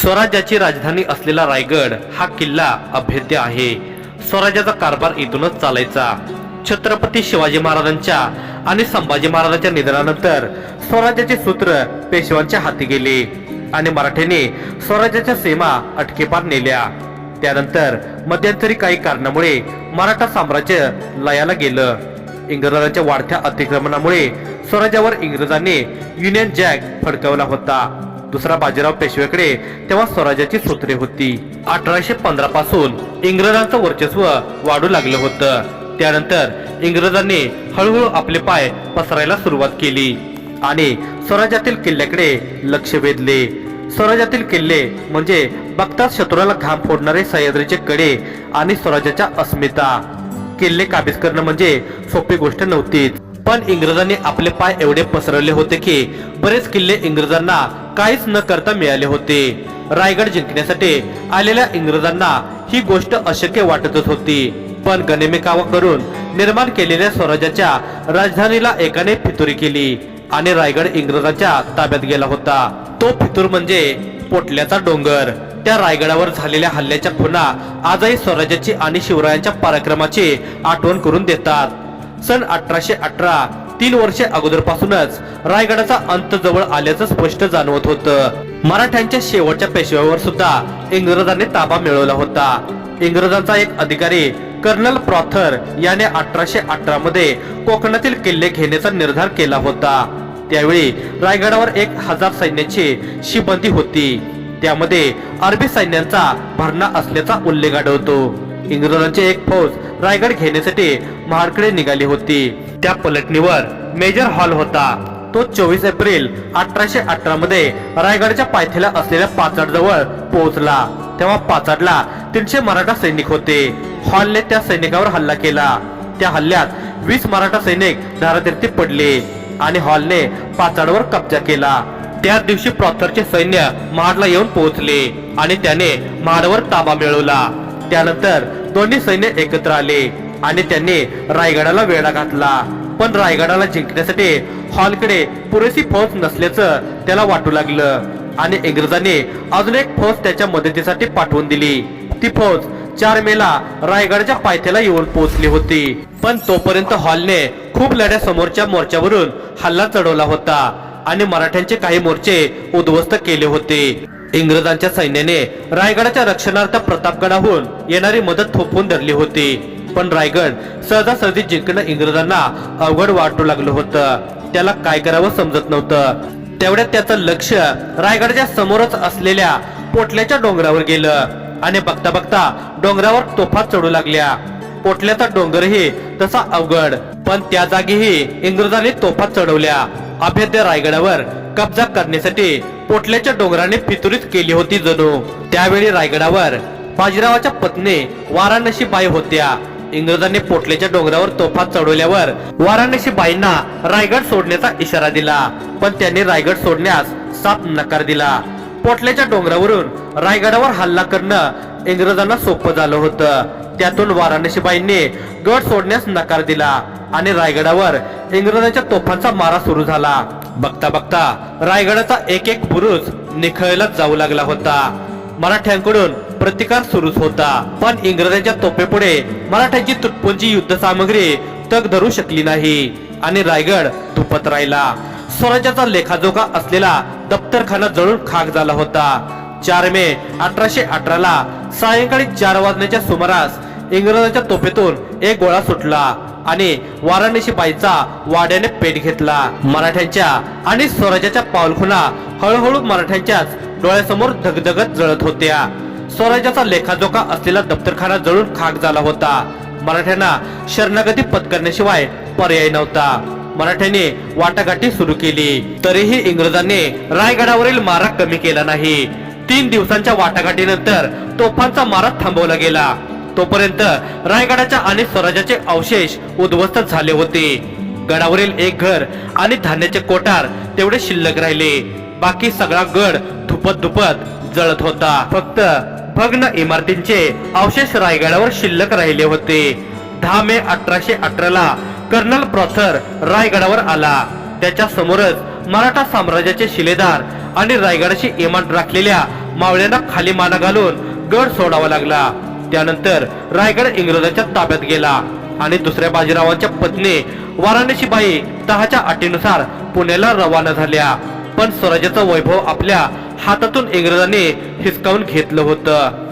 स्वराज्याची राजधानी असलेला रायगड हा किल्ला अभेद्य आहे. स्वराज्याचा कारभार इथूनच चालायचा. छत्रपती शिवाजी महाराजांच्या आणि संभाजी महाराजांच्या निधनानंतर स्वराज्याचे सूत्र पेशव्यांच्या हाती गेले आणि मराठ्यांनी स्वराज्याच्या सीमा अटकेपार नेल्या. त्यानंतर मध्यंतरी काही कारणामुळे मराठा साम्राज्य लयाला गेलं. इंग्रजांच्या वाढत्या अतिक्रमणामुळे स्वराज्यावर इंग्रजांनी युनियन जॅक फडकवला होता. दुसरा बाजीराव पेशवेकडे तेव्हा स्वराज्याची सूत्रे होती. अठराशे पंधरा पासून इंग्रजांचं वर्चस्व वाढू लागलं होतं. त्यानंतर इंग्रजांनी हळूहळू आपले पाय पसरायला सुरुवात केली आणि स्वराज्यातील किल्ल्याकडे लक्ष वेधले. स्वराज्यातील किल्ले म्हणजे बघताच शत्रूला घाम फोडणारे सह्याद्रीचे कडे आणि स्वराज्याच्या अस्मिता. किल्ले काबीज करणं म्हणजे सोपी गोष्ट नव्हतीच. पण इंग्रजांनी आपले पाय एवढे पसरवले होते की बरेच किल्ले इंग्रजांना काहीच न करता मिळाले होते. रायगड जिंकण्यासाठी आलेल्या इंग्रजांना ही गोष्ट अशक्य वाटतच होती. पण गनिमेकावा करून निर्माण केलेल्या स्वराज्याच्या राजधानीला एकाने फितुरी केली आणि रायगड इंग्रजांच्या ताब्यात गेला होता. तो फितूर म्हणजे पोटल्याचा डोंगर. त्या रायगडावर झालेल्या हल्ल्याच्या खुणा आजही स्वराज्याची आणि शिवरायांच्या पराक्रमाची आठवण करून देतात. सन अठराशे अठरा तीन वर्षे अगोदरपासूनच रायगडाचा अंत जवळ आल्याचं स्पष्ट जाणवत होतं. मराठ्यांच्या शेवटच्या पेशव्यावर सुद्धा इंग्रजांनी ताबा मिळवला होता. इंग्रजांचा एक अधिकारी कर्नल प्रॉथर याने अठराशे अठरा मध्ये कोकणातील किल्ले घेण्याचा निर्धार केला होता. त्यावेळी रायगडावर एक हजार सैन्याची शिबंदी होती. त्यामध्ये अरबी सैन्यांचा भरणा असल्याचा उल्लेख आढळतो. इंग्रजांची एक फौज रायगड घेण्यासाठी महाडकडे निघाली होती. त्या पलटणीवर मेजर हॉल होता. तो चोवीस एप्रिल अठराशे अठरा मध्ये रायगडच्या पायथ्याला असलेल्या पाचाड जवळ पोहोचला. तेव्हा पाचाडला तीनशे मराठा सैनिक होते. हॉलने त्या सैनिकावर हल्ला केला. त्या हल्ल्यात वीस मराठा सैनिक धारातीर्थी पडले आणि हॉलने पाचाडवर कब्जा केला. त्याच दिवशी प्रॉथरचे सैन्य महाडला येऊन पोहोचले आणि त्याने महाडवर ताबा मिळवला. त्यानंतर दोन्ही सैन्य एकत्र आले आणि त्यांनी रायगडाला वेढा घातला. पण रायगडाला जिंकण्यासाठी हॉलकडे पुरेशी फौज नसल्याचं त्याला वाटू लागलं आणि इंग्रजांनी अजून एक फौज त्याच्या मदतीसाठी पाठवून दिली. ती फौज चार मेला रायगडच्या पायथ्याला येऊन पोहोचली होती. पण तोपर्यंत हॉलने खूप लढ्या समोरच्या मोर्चावरून हल्ला चढवला होता आणि मराठ्यांचे काही मोर्चे उद्ध्वस्त केले होते. इंग्रजांच्या सैन्याने रायगडाच्या रक्षणार्थ प्रतापगडाहून येणारी मदत थोपवून धरली होती. पण रायगड सहजासहजी जिंकणं इंग्रजांना अवघड वाटू लागलं होतं. त्याला काय करावं समजत नव्हतं. तेवढ्यात त्याचं लक्ष रायगडच्या समोरच असलेल्या पोटल्याच्या डोंगरावर गेलं आणि बघता बघता डोंगरावर तोफा चढू लागल्या. पोटल्याचा डोंगरही तसा अवघड पण त्या जागीही इंग्रजांनी तोफा चढवल्या. अभेद्य रायगडावर कब्जा करण्यासाठी पोटल्याच्या डोंगराने फितुरीत केली होती जणू. त्यावेळी रायगडावर बाजीरावाच्या पत्नी वाराणसी बाई होत्या. इंग्रजांनी पोटल्याच्या डोंगरावर तोफा चढवल्यावर वाराणसी बाईंना रायगड सोडण्याचा इशारा दिला पण त्यांनी रायगड सोडण्यास साथ नकार दिला. पोटल्याच्या डोंगरावरून रायगडावर हल्ला करणं इंग्रजांना सोपं झालं होतं. त्यातून वाराणसीबाईंनी गड सोडण्यास नकार दिला आणि रायगडावर इंग्रजांच्या तोफांचा मारा सुरू झाला. बघता बघता रायगडाचा एक एक बुरुज निखळला जाऊ लागला होता. मराठ्यांकडून प्रतिकार सुरूच होता. पण इंग्रजांच्या तोफेपुढे मराठ्यांची तुटपुंजी युद्ध सामग्री तग धरू शकली नाही आणि रायगड धुपत राहिला. स्वराज्याचा लेखाजोखा असलेला दप्तरखाना जळून खाक झाला होता. चार मे अठराशे अठराला सायंकाळी चार वाजण्याच्या सुमारास इंग्रजांच्या तोफेतून एक गोळा सुटला आणि वाराणसी बाईचा वाड्याने पेट घेतला. मराठ्यांच्या आणि स्वराज्याच्या पावलखुणा हळूहळू मराठ्यांच्याच डोळ्यासमोर धगधगत जळत होत्या. स्वराज्याचा लेखाजोखा असलेला दप्तरखाना जळून खाक झाला होता. मराठ्यांना शरणागती पत्करण्याशिवाय पर्याय नव्हता. मराठ्यांनी वाटाघाटी सुरू केली. तरीही इंग्रजांनी रायगडावरील मारा कमी केला नाही. तीन दिवसांच्या वाटाघाटीनंतर तोफांचा मारा थांबवला गेला. तोपर्यंत रायगडाच्या आणि स्वराज्याचे अवशेष उद्ध्वस्त झाले होते. गडावरील एक घर आणि धान्याचे कोठार तेवढे शिल्लक राहिले. बाकी सगळा गड धुपत धुपत जळत होता. फक्त भग्न इमारतींचे अवशेष रायगडावर शिल्लक राहिले होते. दहा मे अठराशे अठराला कर्नल प्रॉथर रायगडावर आला. त्याच्या समोरच मराठा साम्राज्याचे शिलेदार आणि रायगडाची इमान राखलेल्या मावळ्यांना खाली माना घालून गड सोडावा लागला. त्यानंतर रायगड इंग्रजांच्या ताब्यात गेला. आणि दुसऱ्या बाजीरावांच्या पत्नी वाराणसी बाई तहाच्या अटीनुसार पुण्याला रवाना झाल्या. पण स्वराज्याचं वैभव आपल्या हातातून इंग्रजांनी हिसकावून घेतलं होतं.